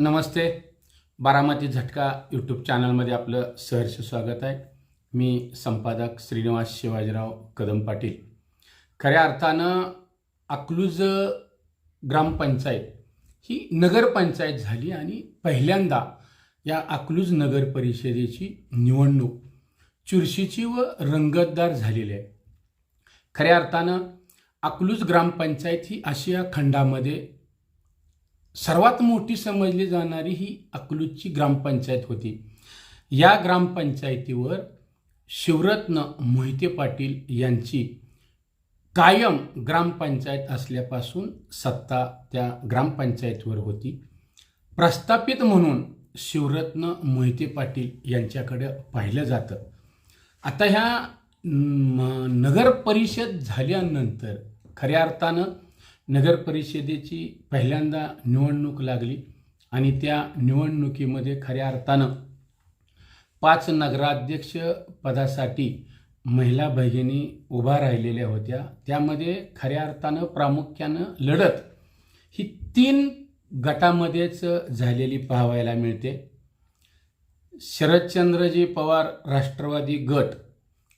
नमस्ते. बारामती झटका यूट्यूब चॅनलमध्ये आपलं सहर्ष स्वागत आहे. मी संपादक श्रीनिवास शिवाजीराव कदम पाटील. खऱ्या अर्थानं अकलूज ग्रामपंचायत ही नगरपंचायत झाली आणि पहिल्यांदा या अकलूज नगर परिषदेची निवडणूक चुरशीची व रंगतदार झालेली आहे. खऱ्या अर्थानं अकलूज ग्रामपंचायत ही आशिया खंडामध्ये सर्वात मोठी समजली जाणारी ही अकलूजची ग्रामपंचायत होती. या ग्रामपंचायतीवर शिवरत्न मोहिते पाटील यांची कायम ग्रामपंचायत असल्यापासून सत्ता त्या ग्रामपंचायतीवर होती. प्रस्थापित म्हणून शिवरत्न मोहिते पाटील यांच्याकडे पाहिलं जातं. आता ह्या म, नगर परिषद झाल्यानंतर खऱ्या अर्थानं नगर परिषदेची पहिल्यांदा निवडणूक लागली आणि त्या निवडणुकीमध्ये खऱ्या अर्थानं पाच नगराध्यक्ष पदासाठी महिला भगिनी उभा राहिलेल्या होत्या. त्यामध्ये खऱ्या अर्थानं प्रामुख्यानं लढत ही तीन गटामध्येच झालेली पाहावयाला मिळते. शरदचंद्रजी पवार राष्ट्रवादी गट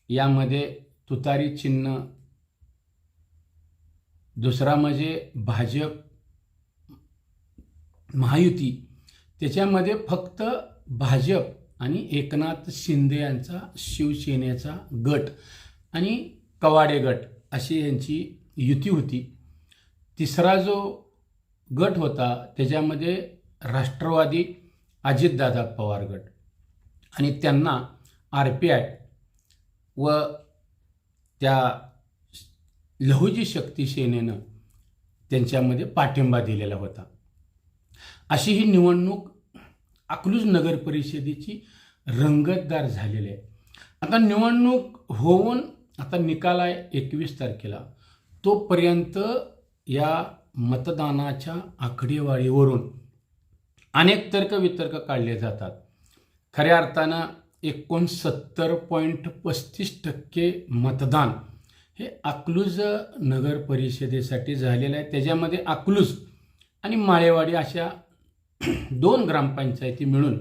यामध्ये तुतारी चिन्ह दुसरा म्हणजे भाजप महायुती. त्याच्यामध्ये फक्त भाजप आणि एकनाथ शिंदे यांचा शिवसेनेचा गट आणि कवाडे गट अशी यांची युती होती. तिसरा जो गट होता त्याच्यामध्ये राष्ट्रवादी अजितदादा पवार गट आणि त्यांना आर पी आय व त्या लहुजी शक्ती सेनेनं त्यांच्यामध्ये पाठिंबा दिलेला होता. अशी ही निवडणूक अकलूज नगर परिषदेची रंगतदार झालेली आहे. आता निवडणूक होऊन आता निकाल आहे एकवीस तारखेला. तोपर्यंत या मतदानाच्या आकडेवारीवरून अनेक तर्क वितर्क काढले जातात. खऱ्या अर्थानं एकोणसत्तर पॉईंट पस्तीस टक्के मतदान हे अकलूज नगर परिषदेसाठी झालेलं आहे. त्याच्यामध्ये अकलूज आणि माळेवाडी अशा दोन ग्रामपंचायती मिळून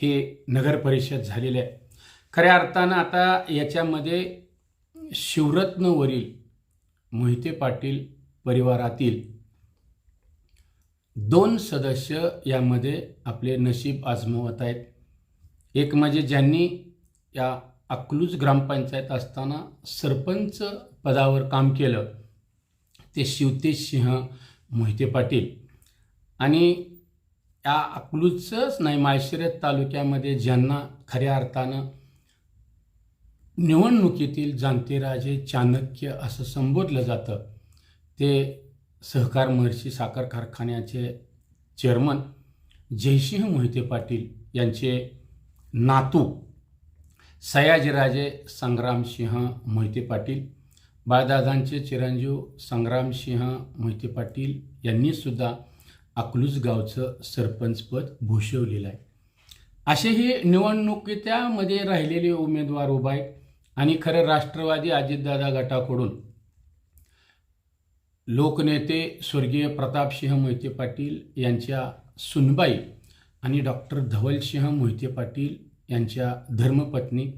हे नगर परिषद झालेले आहे. खऱ्या अर्थानं आता याच्यामध्ये शिवरत्नवरील मोहिते पाटील परिवारातील दोन सदस्य यामध्ये आपले नशीब आजमावत आहेत. एक म्हणजे ज्यांनी या अकलूज ग्रामपंचायत असताना सरपंच पदावर काम केलं ते शिवतेज सिंह मोहिते पाटील. आणि या अकलूजचंच नाही माळशिरस तालुक्यामध्ये ज्यांना खऱ्या अर्थानं निवडणुकीतील जाणतेराजे चाणक्य असं संबोधलं जातं ते सहकार महर्षी साखर कारखान्याचे चेअरमन जयसिंह मोहिते पाटील यांचे नातू सयाजीराजे संग्रामसिंह मोहिते पाटील बाळदादांचे चिरंजीव संग्रामसिंह मोहिते पाटील यांनीसुद्धा अकलूज गावचं सरपंचपद भूषवलेलं आहे. असे हे निवडणुकीत्यामध्ये राहिलेले उमेदवार उभा आहेत आणि खरं राष्ट्रवादी अजितदादा गटाकडून लोकनेते स्वर्गीय प्रतापसिंह मोहिते पाटील यांच्या सुनबाई आणि डॉक्टर धवलसिंह मोहिते पाटील यांच्या धर्मपत्नी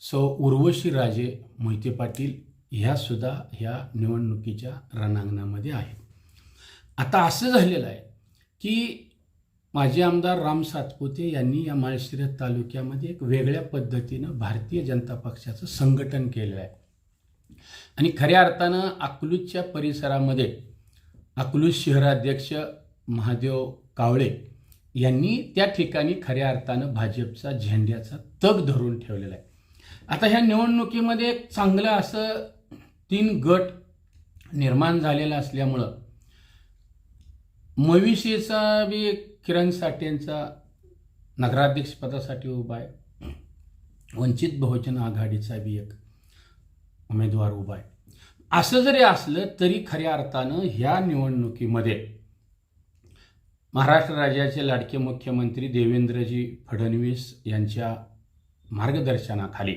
सौ उर्वशी राजे मोहिते पाटील ह्यासुद्धा ह्या निवडणुकीच्या रणांगणामध्ये आहेत. आता असं झालेलं आहे की माजी आमदार राम सातपुते यांनी या माळशिरस तालुक्यामध्ये एक वेगळ्या पद्धतीनं भारतीय जनता पक्षाचं संघटन केलेलं आहे. आणि खऱ्या अर्थानं अकलूजच्या परिसरामध्ये अकलूज शहराध्यक्ष महादेव कावळे यांनी त्या ठिकाणी खऱ्या अर्थानं भाजपचा झेंड्याचा तग धरून ठेवलेला आहे. आता ह्या निवडणुकीमध्ये एक चांगलं असं तीन गट निर्माण झालेला असल्यामुळं मविषीचा बी किरण साठेंचा नगराध्यक्षपदासाठी उभा आहे. वंचित बहुजन आघाडीचा बी एक उमेदवार उभा आहे. असं जरी असलं तरी खऱ्या अर्थानं ह्या निवडणुकीमध्ये महाराष्ट्र राज्याचे लाडके मुख्यमंत्री देवेंद्रजी फडणवीस यांच्या मार्गदर्शनाखाली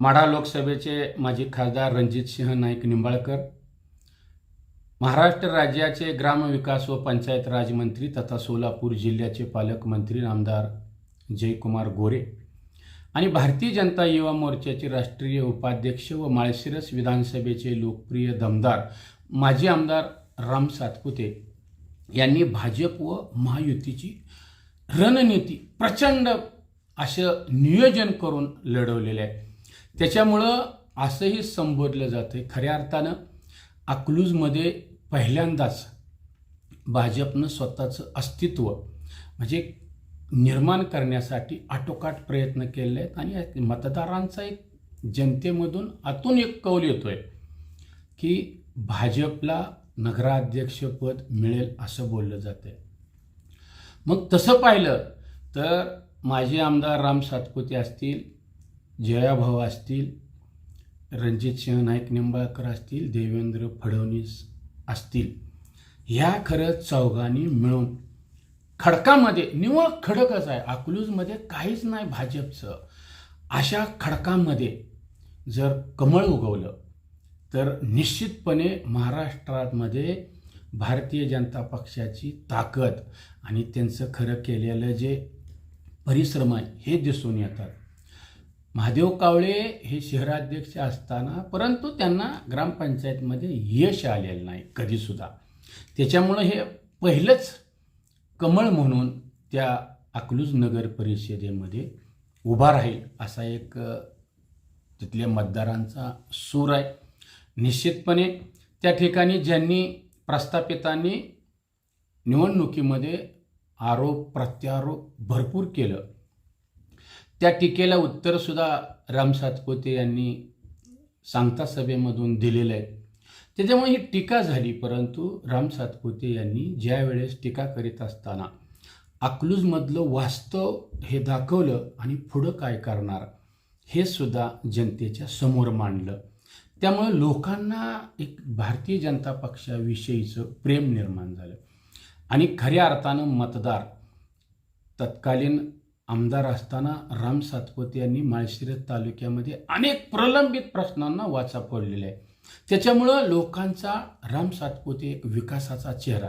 माढा लोकसभेचे माजी खासदार रणजितसिंह नाईक निंबाळकर महाराष्ट्र राज्याचे ग्रामविकास व पंचायत राज मंत्री तथा सोलापूर जिल्ह्याचे पालकमंत्री आमदार जयकुमार गोरे आणि भारतीय जनता युवा मोर्चाचे राष्ट्रीय उपाध्यक्ष व माळशिरस विधानसभेचे लोकप्रिय दमदार माजी आमदार राम सातपुते यांनी भाजप व महायुतीची रणनीती प्रचंड असं नियोजन करून लढवलेलं आहे. त्याच्यामुळं असंही संबोधलं जातं खऱ्या अर्थानं अकलूजमध्ये पहिल्यांदाच भाजपनं स्वतःचं अस्तित्व म्हणजे निर्माण करण्यासाठी आटोकाट प्रयत्न केले आहेत आणि मतदारांचा एक जनतेमधून आतून एक कौल येतोय की भाजपला नगराध्यक्षपद मिळेल असं बोललं जाते मग तसं पाहिलं तर माजी आमदार राम सातपुते असतील जयाभाऊ असतील रणजित सिंह नाईक निंबाळकर असतील देवेंद्र फडणवीस असतील ह्या खरं चौघांनी मिळून खडकामध्ये निवळ खडकच आहे अकलूजमध्ये काहीच नाही भाजपचं. अशा खडकामध्ये जर कमळ उगवलं तर निश्चितपणे महाराष्ट्रामध्ये भारतीय जनता पक्षाची ताकद आणि त्यांचं खरं केलेलं जे परिश्रम आहे हे दिसून येतात. महादेव कावळे हे शहराध्यक्ष असताना परंतु त्यांना ग्रामपंचायतमध्ये यश आलेलं नाही कधीसुद्धा. त्याच्यामुळं हे पहिलंच कमळ म्हणून त्या अकलूज नगर परिषदेमध्ये उभा राहील असा एक तिथल्या मतदारांचा सूर आहे. निश्चितपणे त्या ठिकाणी ज्यांनी प्रस्थापितांनी निवडणुकीमध्ये आरोप प्रत्यारोप भरपूर केलं त्या टीकेला उत्तरसुद्धा राम सातपोते यांनी सांगता सभेमधून दिलेलं आहे. त्याच्यामुळे ही टीका झाली परंतु राम सातपुते यांनी ज्या वेळेस टीका करीत असताना अकलूजमधलं वास्तव हे दाखवलं आणि पुढं काय करणार हे सुद्धा जनतेच्या समोर मांडलं. त्यामुळे लोकांना एक भारतीय जनता पक्षाविषयीचं प्रेम निर्माण झालं. आणि खऱ्या अर्थानं मतदार तत्कालीन आमदार असताना राम सातपुते यांनी माळशिरस तालुक्यामध्ये अनेक प्रलंबित प्रश्नांना वाचा फोडलेला आहे. त्याच्यामुळं लोकांचा राम सातपुते एक विकासाचा चेहरा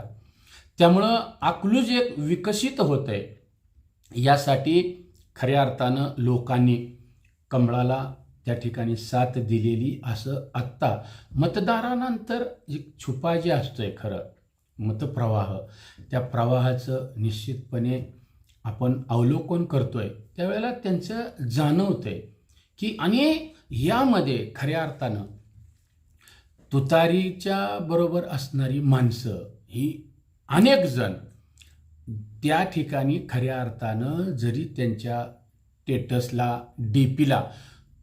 त्यामुळं अकलूज एक विकसित होत आहे. यासाठी खऱ्या अर्थानं लोकांनी कमळाला त्या ठिकाणी साथ दिलेली असं आत्ता मतदारानंतर एक छुपा जे असतोय खरं. मतप्रवाह. त्या प्रवाहाचं निश्चितपणे आपण अवलोकन करतोय. त्यावेळेला त्यांचं जाणवतंय की आणि यामध्ये खऱ्या अर्थानं तुतारीच्या बरोबर असणारी माणसं ही अनेक जण त्या ठिकाणी खऱ्या अर्थानं जरी त्यांच्या स्टेटसला डी पीला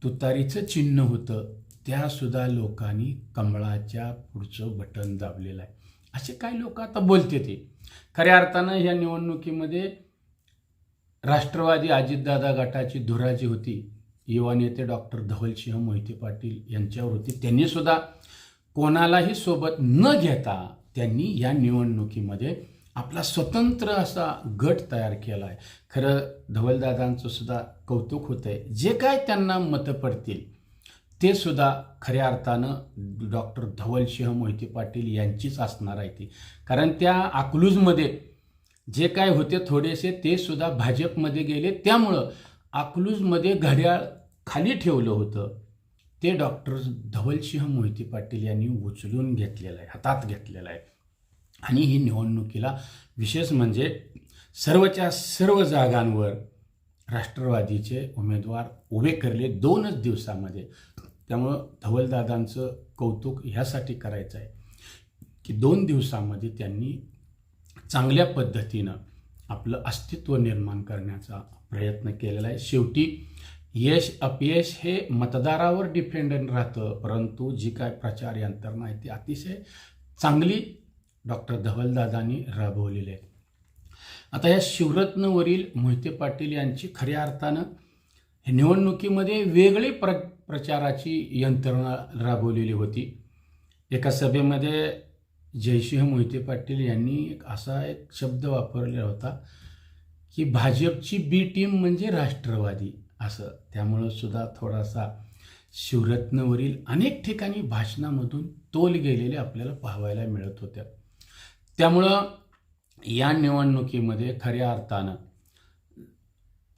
तुतारीचं चिन्ह होतं त्यासुद्धा लोकांनी कमळाच्या पुढचं बटन दाबलेलं आहे. असे काही लोक आता बोलते ते? खऱ्या अर्थानं ह्या निवडणुकीमध्ये राष्ट्रवादी अजितदादा गटाची धुरा जी होती. युवा नेते डॉक्टर धवलसिंह मोहिते पाटील यांच्यावर होती. त्यांनीसुद्धा कोणालाही सोबत न घेता त्यांनी या निवडणुकीमध्ये आपला स्वतंत्र असा गट तयार केला आहे खरं धवलदादांचं सुद्धा कौतुक होतं आहे जे काय त्यांना मतं पडतील ते सुद्धा खऱ्या अर्थानं डॉक्टर धवलसिंह मोहिते पाटील यांचीच असणार आहे ती. कारण त्या अकलूजमध्ये जे काय होते थोडेसे ते सुद्धा भाजपमध्ये गेले. त्यामुळं अकलूजमध्ये घड्याळ खाली ठेवलं होतं. ते डॉक्टर धवलसिंह मोहिते पाटील यांनी उचलून घेतलेलं आहे हातात घेतलेलं आहे. आणि ही निवडणुकीला विशेष म्हणजे सर्वच्या सर्व जागांवर राष्ट्रवादीचे उमेदवार उभे करले दोनच दिवसामध्ये. त्यामुळं धवलदादांचं कौतुक ह्यासाठी करायचं आहे की दोन दिवसामध्ये त्यांनी चांगल्या पद्धतीनं आपलं अस्तित्व निर्माण करण्याचा प्रयत्न केलेला आहे. शेवटी यश अपयश हे मतदारावर डिपेंडंट राहतं परंतु जी काय प्रचार यंत्रणा आहे ती अतिशय चांगली डॉक्टर धवलदादांनी राबवलेले आहे आता या शिवरत्नवरील मोहिते पाटील यांची खऱ्या अर्थानं हे निवडणुकीमध्ये वेगळी प्र प्रचाराची यंत्रणा राबवलेली होती. एका सभेमध्ये जयसिंह मोहिते पाटील यांनी एक असा एक शब्द वापरलेला होता की भाजपची बी टीम म्हणजे राष्ट्रवादी असं. त्यामुळं सुद्धा थोडासा शिवरत्नवरील अनेक ठिकाणी भाषणामधून तोल गेलेले आपल्याला पाहायला मिळत होत्या त्यामुळं या निवडणुकीमध्ये खऱ्या अर्थानं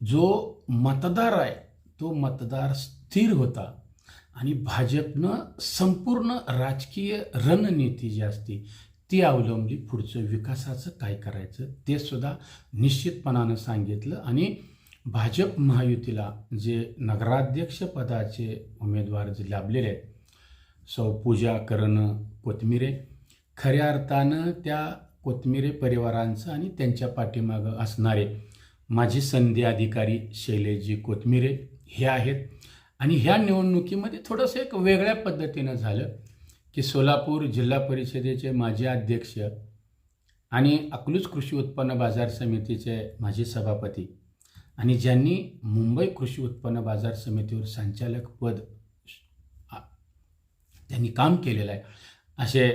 जो मतदार आहे तो मतदार स्थिर होता आणि भाजपनं संपूर्ण राजकीय रणनीती जी असते ती अवलंबली पुढचं विकासाचं काय करायचं ते सुद्धा निश्चितपणानं सांगितलं. आणि भाजप महायुतीला जे नगराध्यक्ष पदाचे उमेदवार जे लाभलेले आहेत सौ पूजा करण कोथमिरे खऱ्या अर्थानं त्या कोथमिरे परिवारांचं आणि त्यांच्या पाठीमागं असणारे माझी संधी अधिकारी शैलेशजी कोथमिरे हे आहेत. आणि ह्या निवडणुकीमध्ये थोडंसं एक वेगळ्या पद्धतीनं झालं की सोलापूर जिल्हा परिषदेचे माजी अध्यक्ष आणि अकलूज कृषी उत्पन्न बाजार समितीचे माजी सभापती आणि ज्यांनी मुंबई कृषी उत्पन्न बाजार समितीवर संचालक पद त्यांनी काम केलेलं आहे. असे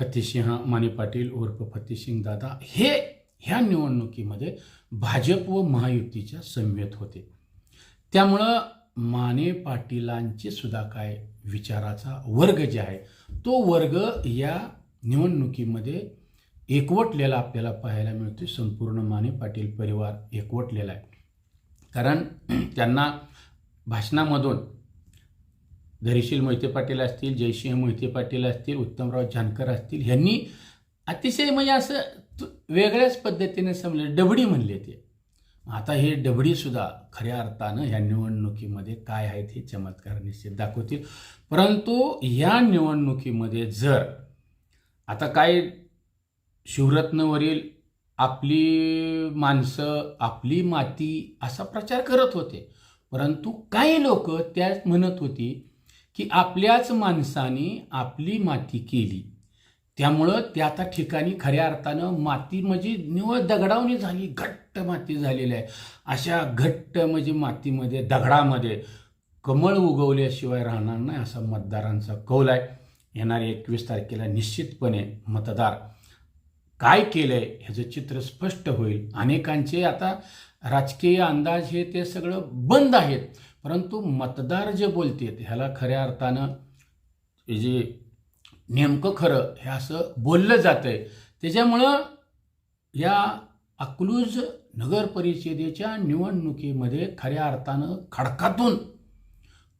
फतेसिंह माने पाटील उर्फ फतेसिंग दादा हे ह्या निवडणुकीमध्ये भाजप व महायुतीच्या समवेत होते. त्यामुळं माने पाटीलांचे सुद्धा काय विचाराचा वर्ग जे आहे तो वर्ग या निवडणुकीमध्ये एकवटलेला आपल्याला पाहायला मिळतो संपूर्ण माने पाटील परिवार एकवटलेला आहे. कारण त्यांना भाषणामधून धैर्यशील मोहिते पाटील असतील जयसिंह मोहिते पाटील असतील उत्तमराव जानकर असतील ह्यांनी अतिशय म्हणजे असं वेगळ्याच पद्धतीने समजले. डबडी म्हणले ते. आता हे डबडीसुद्धा खऱ्या अर्थानं ह्या निवडणुकीमध्ये काय आहेत हे चमत्कार निश्चित दाखवतील. परंतु ह्या निवडणुकीमध्ये जर आता काय शिवरत्नवरील आपली माणसं आपली माती असा प्रचार करत होते परंतु काही लोक त्यात म्हणत होती की आपल्याच माणसाने आपली माती केली. त्यामुळं त्या त्या ठिकाणी खऱ्या अर्थानं माती म्हणजे निवळ दगडावणी झाली घट्ट माती झालेली आहे. अशा घट्ट म्हणजे मातीमध्ये दगडामध्ये कमळ उगवल्याशिवाय राहणार नाही असा मतदारांचा कौल आहे. येणाऱ्या एकवीस तारखेला निश्चितपणे मतदार काय केलंय ह्याचं चित्र स्पष्ट होईल. अनेकांचे आता राजकीय अंदाज हे ते सगळं बंद आहेत. परंतु मतदार जे बोलतेत ह्याला खऱ्या अर्थानं हे जे नेमकं खरं हे असं बोललं जातं आहे त्याच्यामुळं या अकलूज नगर परिषदेच्या निवडणुकीमध्ये खऱ्या अर्थानं खडकातून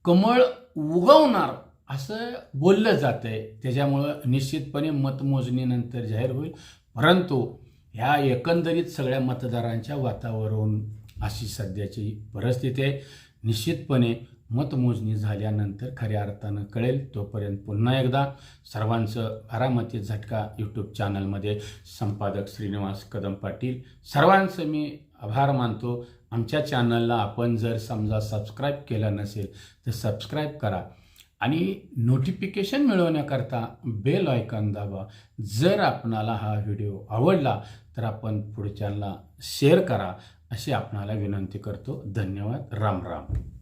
कमळ उगवणार असं बोललं जातं आहे त्याच्यामुळं निश्चितपणे मतमोजणीनंतर जाहीर होईल. परंतु ह्या एकंदरीत सगळ्या मतदारांच्या वातावरण अशी सध्याची परिस्थिती आहे. निश्चितपणे मतमोजणी झाल्यानंतर खऱ्या अर्थानं कळेल. तोपर्यंत पुन्हा एकदा सर्वांचं बारामती झटका यूट्यूब चॅनलमध्ये संपादक श्रीनिवास कदम पाटील. सर्वांचं मी आभार मानतो. आमच्या चॅनलला आपण जर समजा सबस्क्राईब केलं नसेल तर सबस्क्राईब करा. आणि नोटिफिकेशन मिळवण्याकरता बेल आयकॉन दाबा. जर आपणाला हा व्हिडिओ आवडला तर आपण पुढच्यांना शेअर करा. अशी आपणाला विनंती करतो. धन्यवाद. राम राम.